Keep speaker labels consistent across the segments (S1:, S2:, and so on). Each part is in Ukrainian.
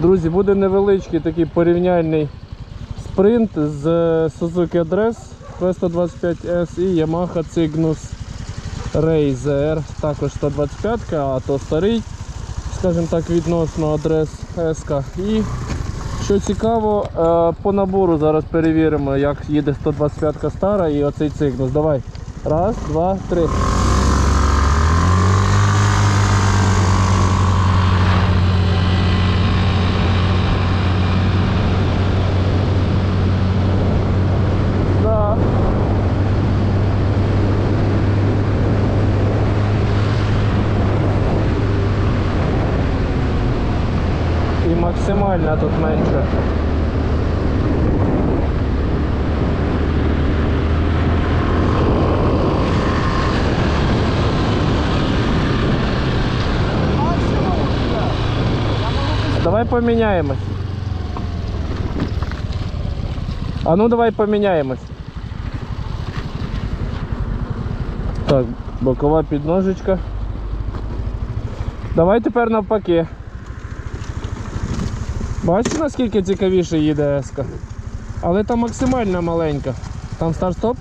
S1: Друзі, буде невеличкий такий порівняльний спринт з Suzuki Address V125S і Yamaha Cygnus Razer, також 125, а то старий, скажімо так, відносно Address S. І що цікаво, е, по набору зараз перевіримо, як їде 125 стара і оцей Cygnus. Давай. Раз, два, три. І максимальна тут менше. Давай поміняємось. А ну давай поміняємось. Так, бокова підножечка. Давай тепер навпаки. Бачиш, наскільки цікавіше їде еска? Але там максимально маленька. Там старт-стоп?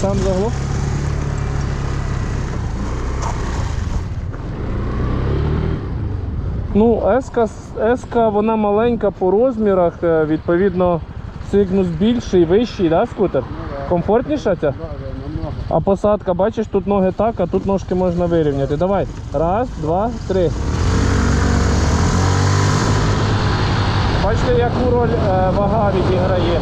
S1: Сам заглох? Ну, еска, еска вона маленька по розмірах, е, відповідно, сигнус більший, вищий, да, скутер? Комфортніша ця? А посадка, бачиш, тут ноги так, а тут ножки можна вирівняти. Давай. Раз, два, три. Бачите, яку роль е, вага відіграє.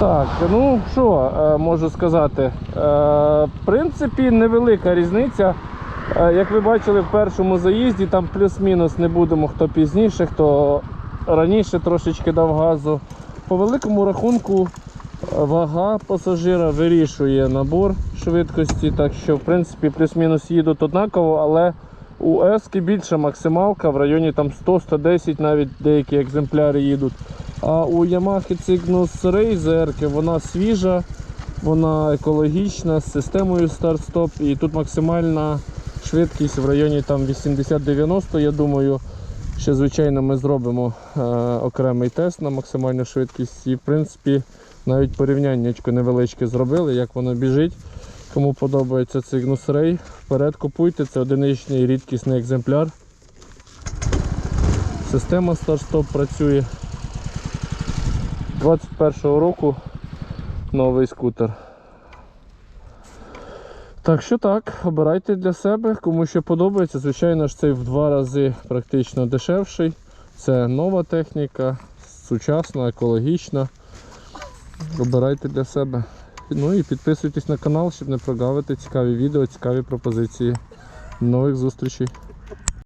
S1: Так, ну що е, можу сказати? Е, в принципі, невелика різниця. Е, як ви бачили в першому заїзді, там плюс-мінус не будемо хто пізніше, хто раніше трошечки дав газу. По великому рахунку е, вага пасажира вирішує набор швидкості, так що в принципі плюс-мінус їдуть однаково, але у Ески більша максималка в районі там 100-110 навіть деякі екземпляри їдуть. А у Yamaha Cygnus Razer вона свіжа, вона екологічна, з системою старт-стоп і тут максимальна швидкість в районі 80-90. Я думаю, ще звичайно ми зробимо е, окремий тест на максимальну швидкість і в принципі навіть порівняннячко невеличке зробили, як воно біжить. Кому подобається Cygnus Ray, вперед купуйте, це одиничний рідкісний екземпляр. Система старт-стоп працює. 21-го року новий скутер. Так що так, обирайте для себе, кому що подобається. Звичайно ж, цей в два рази практично дешевший. Це нова техніка, сучасна, екологічна. Обирайте для себе. Ну і підписуйтесь на канал, щоб не прогавити цікаві відео, цікаві пропозиції. Нових зустрічей!